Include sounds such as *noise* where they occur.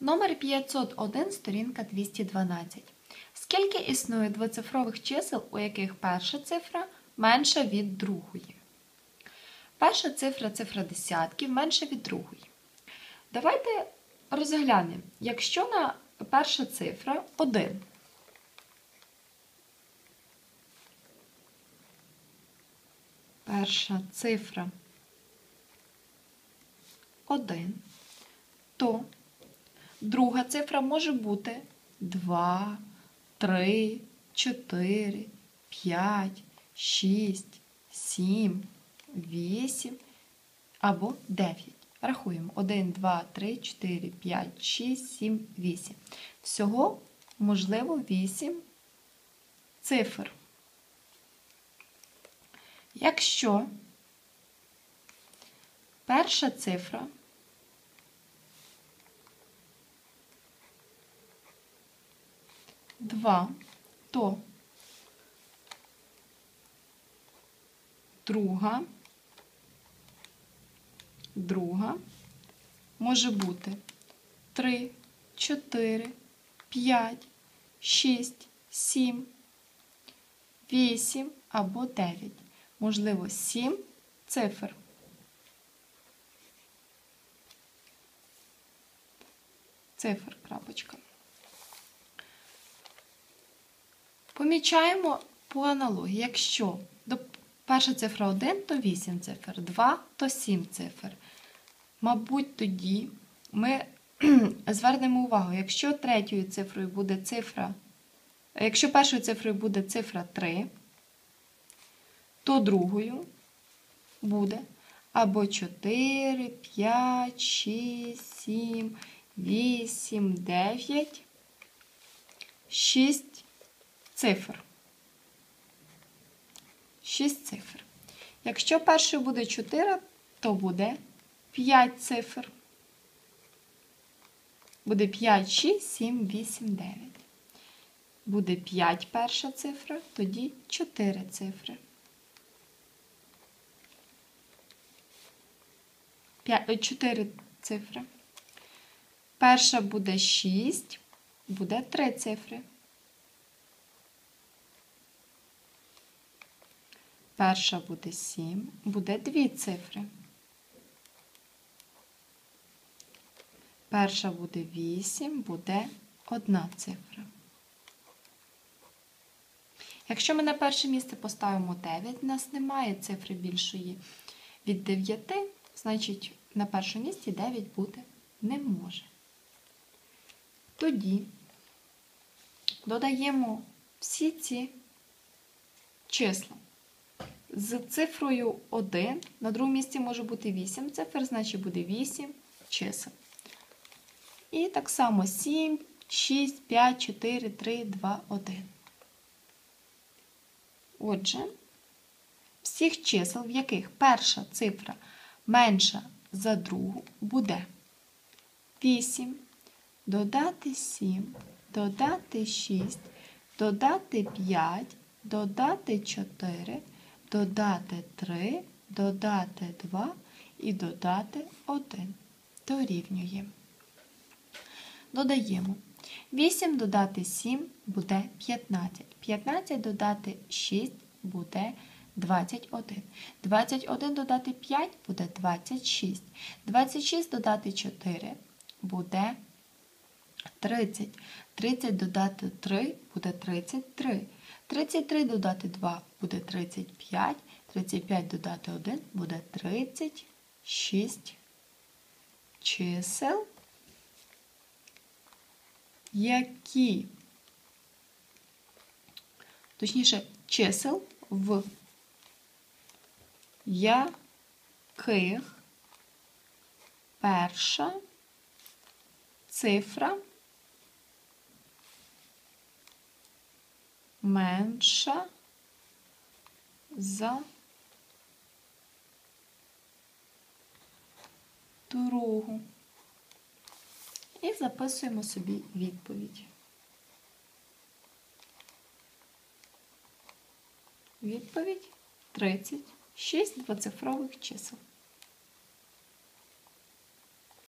Номер 501, сторінка 212. Скільки існує двоцифрових чисел, у яких перша цифра менша від другої? Перша цифра цифра десятків менша від другої. Давайте розглянемо, якщо на перша цифра 1. Перша цифра 1, то друга цифра може бути 2, 3, 4, 5, 6, 7, 8 або 9. Рахуємо 1, 2, 3, 4, 5, 6, 7, 8. Всього можливо 8 цифр. Якщо перша цифра два, то друга, друга може бути 3, 4, 5, 6, 7, 8 або 9. Можливо, 7 цифр. Цифр, крапочка. Помічаємо по аналогії. Якщо перша цифра 1, то 8 цифр, 2 то 7 цифр. Мабуть, тоді ми *clears throat* звернемо увагу, якщо третьою цифрою буде цифра, якщо першою цифрою буде цифра 3, то другою буде або 4, 5, 6, 7, 8, 9, 6 цифр. 6 цифр. Якщо першою буде 4, то буде 5 цифр. Буде 5, 6, 7, 8, 9. Буде 5 перша цифра, тоді 4 цифри. 4 цифри. Перша буде 6, буде 3 цифри. Перша буде 7, буде 2 цифри. Перша буде 8, буде 1 цифра. Якщо ми на перше місце поставимо 9, у нас немає цифри більшої від 9, значить на першому місці 9 бути не може. Тоді додаємо всі ці числа. З цифрою 1 на другому місці може бути 8 цифр, значить буде 8 чисел. І так само 7, 6, 5, 4, 3, 2, 1. Отже, всіх чисел, в яких перша цифра менша за другу, буде 8, додати 7, додати 6, додати 5, додати 4, додати 3, додати 2 і додати 1. Дорівнює. Додаємо. 8 додати 7 буде 15. 15 додати 6 буде 21. 21 додати 5 буде 26. 26 додати 4 буде 30. 30 додати 3 буде 33. 33 додати 2 буде 35. 35 додати 1 буде 36 чисел, які, точніше, чисел, в яких перша цифра менша за другу. І записуємо собі відповідь. Відповідь 36 двоцифрових чисел.